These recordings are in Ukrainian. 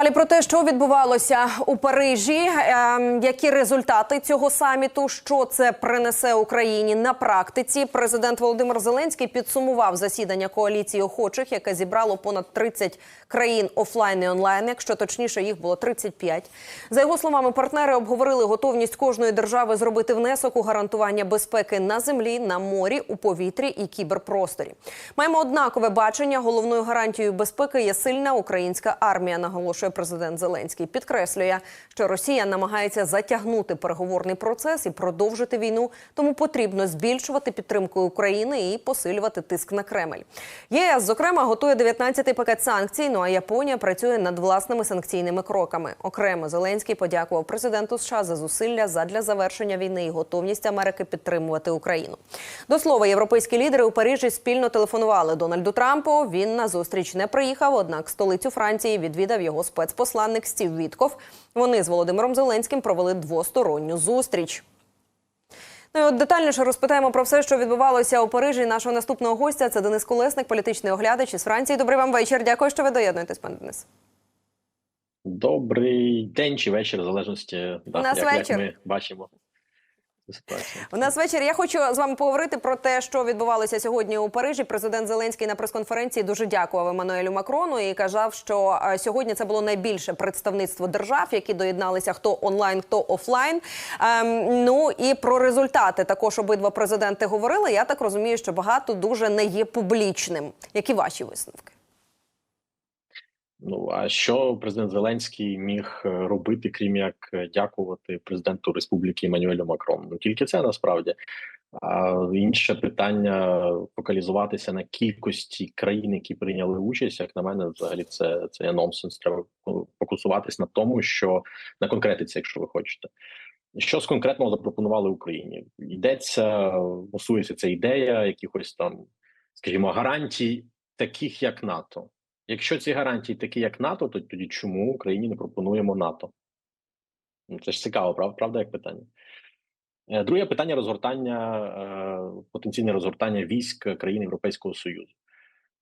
Далі про те, що відбувалося у Парижі, ем, які результати цього саміту, що це принесе Україні на практиці. Президент Володимир Зеленський підсумував засідання коаліції охочих, яке зібрало понад 30 країн офлайн і онлайн. Якщо точніше, їх було 35. За його словами, партнери обговорили готовність кожної держави зробити внесок у гарантування безпеки на землі, на морі, у повітрі і кіберпросторі. Маємо однакове бачення. Головною гарантією безпеки є сильна українська армія. Наголошує президент Зеленський. Підкреслює, що Росія намагається затягнути переговорний процес і продовжити війну. Тому потрібно збільшувати підтримку України і посилювати тиск на Кремль. ЄС, зокрема, готує 19-й пакет санкцій. Ну а Японія працює над власними санкційними кроками. Окремо Зеленський подякував президенту США за зусилля задля завершення війни і готовність Америки підтримувати Україну. До слова, європейські лідери у Парижі спільно телефонували Дональду Трампу. Він на зустріч не приїхав. Однак столицю Франції відвідав його спецпосланник Стів Вітков. Вони з Володимиром Зеленським провели двосторонню зустріч. Ну і от детальніше розпитаємо про все, що відбувалося у Парижі. Нашого наступного гостя це Денис Колесник, політичний оглядач із Франції. Добрий вам вечір. Дякую, що ви доєднуєтесь, пане Денис. Добрий день чи вечір, в залежності да, нас як, вечір. як ми бачимо ситуацію. У нас вечір. Я хочу з вами поговорити про те, що відбувалося сьогодні у Парижі. Президент Зеленський на прес-конференції дуже дякував Еммануелю Макрону і казав, що е, сьогодні це було найбільше представництво держав, які доєдналися хто онлайн, хто офлайн. Ем, ну і про результати також обидва президенти говорили. Я так розумію, що багато дуже не є публічним. Які ваші висновки? Ну а що президент Зеленський міг е, робити, крім як е, дякувати президенту Республіки Еммануелю Макрону? Ну тільки це насправді. А інше питання фокалізуватися на кількості країн, які прийняли участь, як на мене, взагалі це це є нонсенс. Треба фокусуватись на тому, що на конкретиці, якщо ви хочете. Що з конкретного запропонували Україні? Йдеться, мусується ця ідея якихось там, скажімо, гарантій, таких як НАТО. Якщо ці гарантії такі, як НАТО, то тоді чому Україні не пропонуємо НАТО? Ну, це ж цікаво, правда, як питання? Е, Друге питання розгортання, е, потенційне розгортання військ країн Європейського Союзу.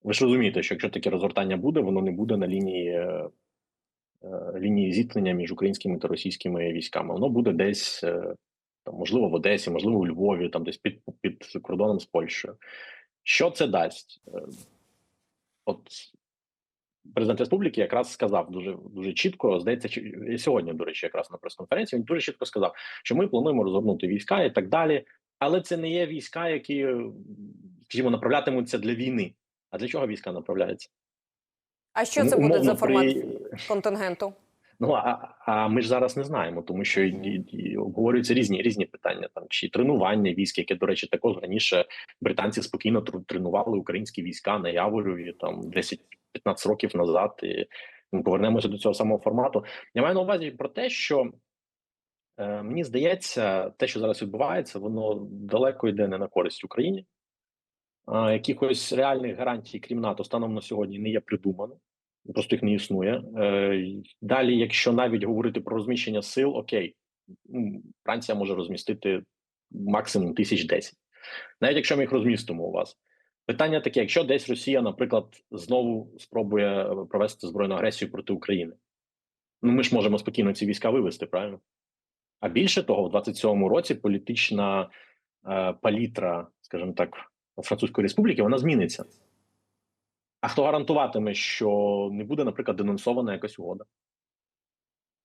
Ви ж розумієте, що якщо таке розгортання буде, воно не буде на лінії е, лінії зіткнення між українськими та російськими військами. Воно буде десь, там, можливо, в Одесі, можливо, у Львові, там десь під, під кордоном з Польщею. Що це дасть? От президент республіки якраз сказав дуже дуже чітко. Здається, сьогодні, до речі, якраз на прес-конференції він дуже чітко сказав, що ми плануємо розгорнути війська і так далі. Але це не є війська, які скажімо, направлятимуться для війни. А для чого війська направляються? А що це Ну, буде за формат при- контингенту? Ну а, а ми ж зараз не знаємо, тому що і, і обговорюються різні різні питання. Там чи тренування військ, яке, до речі, також раніше британці спокійно тренували українські війська на Яворові там 10-15 років назад. І повернемося до цього самого формату. Я маю на увазі про те, що е, мені здається, те, що зараз відбувається, воно далеко йде не на користь Україні. А, якихось реальних гарантій, крім НАТО, станом на сьогодні не є придумано. Просто їх не існує. Е, Далі, якщо навіть говорити про розміщення сил, окей, Франція може розмістити максимум тисяч десять. Навіть якщо ми їх розмістимо у вас. Питання таке: якщо десь Росія, наприклад, знову спробує е, провести збройну агресію проти України, ну ми ж можемо спокійно ці війська вивести, правильно? А більше того, в 27-му році політична е, палітра, скажімо так, Французької республіки, вона зміниться. А хто гарантуватиме, що не буде, наприклад, денонсована якась угода?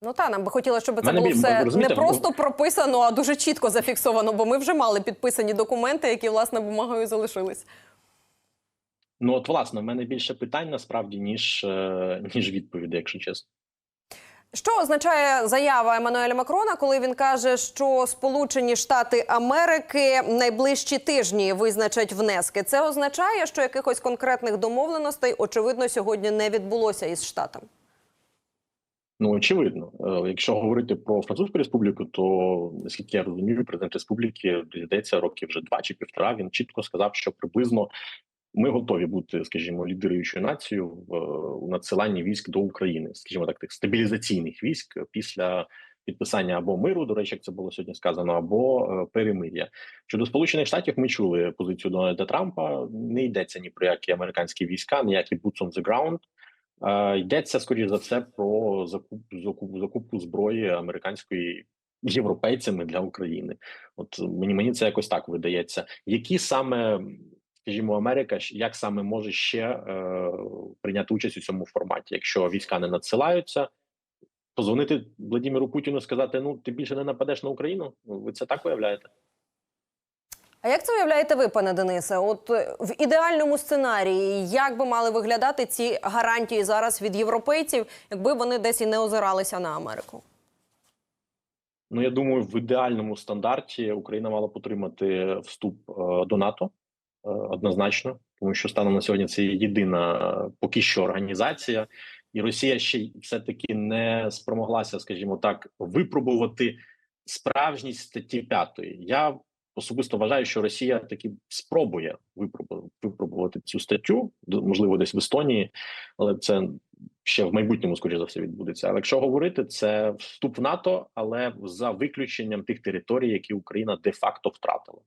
Ну та нам би хотілося, щоб це було все не просто прописано, а дуже чітко зафіксовано, бо ми вже мали підписані документи, які власне бумагою залишились. Ну от власне, в мене більше питань насправді ніж, е, ніж відповідей, якщо чесно. Що означає заява Еммануеля Макрона, коли він каже, що Сполучені Штати Америки найближчі тижні визначать внески? Це означає, що якихось конкретних домовленостей очевидно сьогодні не відбулося із штатами. Ну очевидно, Е, якщо говорити про Французьку республіку, то наскільки я розумію, президент республіки здається років вже два чи півтора. Він чітко сказав, що приблизно ми готові бути, скажімо, лідируючою нацією в е, надсиланні військ до України, скажімо так, тих стабілізаційних військ після підписання або миру, до речі, як це було сьогодні сказано, або е, перемир'я. Щодо сполучених штатів, ми чули позицію Дональда Трампа. Не йдеться ні про які американські війська, ніякі boots on the ground. Е, йдеться скоріш за все про закуп, закуп закупку зброї американської європейцями для України. От мені мені це якось так видається. Які саме, скажімо, Америка як саме може ще е, прийняти участь у цьому форматі, якщо війська не надсилаються? Позвонити Владимиру Путіну сказати: ну ти більше не нападеш на Україну? Ну, Ви це так виявляєте? А як це уявляєте ви, пане Денисе? От е, в ідеальному сценарії, як би мали виглядати ці гарантії зараз від європейців, якби вони десь і не озиралися на Америку? Ну я думаю, в ідеальному стандарті Україна мала б отримати вступ е, до НАТО однозначно, тому що станом на сьогодні це єдина е, поки що організація, і Росія ще й все-таки не спромоглася, скажімо так, випробувати справжність статті п'ятої. Я особисто вважаю, що Росія таки спробує випробувати, цю статтю, можливо, десь в Естонії, але це ще в майбутньому, скоріше за все, відбудеться. Але якщо говорити, це вступ в НАТО, але за виключенням тих територій, які Україна де-факто втратила.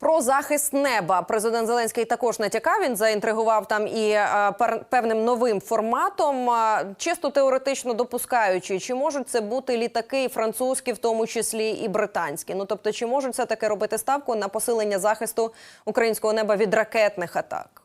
Про захист неба президент Зеленський також натякав. Він заінтригував там і е, певним новим форматом, чисто теоретично допускаючи, чи можуть це бути літаки і французькі, в тому числі і британські. Ну тобто, чи можуть все таки робити ставку на посилення захисту українського неба від ракетних атак?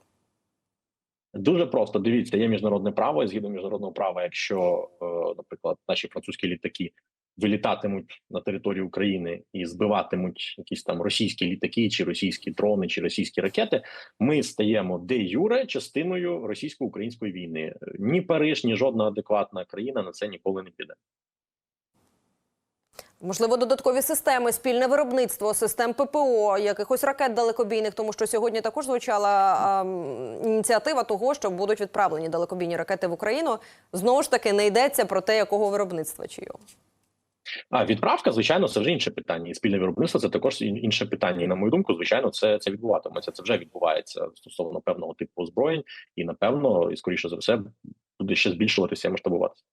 Дуже просто дивіться, є міжнародне право, згідно міжнародного права, якщо, е, наприклад, наші французькі літаки вилітатимуть на територію України і збиватимуть якісь там російські літаки, чи російські дрони, чи російські ракети, ми стаємо де юре частиною російсько-української війни. Ні Париж, ні жодна адекватна країна на це ніколи не піде. Можливо, додаткові системи, спільне виробництво, систем ППО, якихось ракет далекобійних, тому що сьогодні також звучала ем, ініціатива того, що будуть відправлені далекобійні ракети в Україну. Знову ж таки, не йдеться про те, якого виробництва чи його. А відправка, звичайно, це вже інше питання. І спільне виробництво це також інше питання. І на мою думку, звичайно, це це відбуватиметься. Це вже відбувається стосовно певного типу озброєнь, і напевно, і скоріше за все, буде ще збільшуватися і масштабуватися.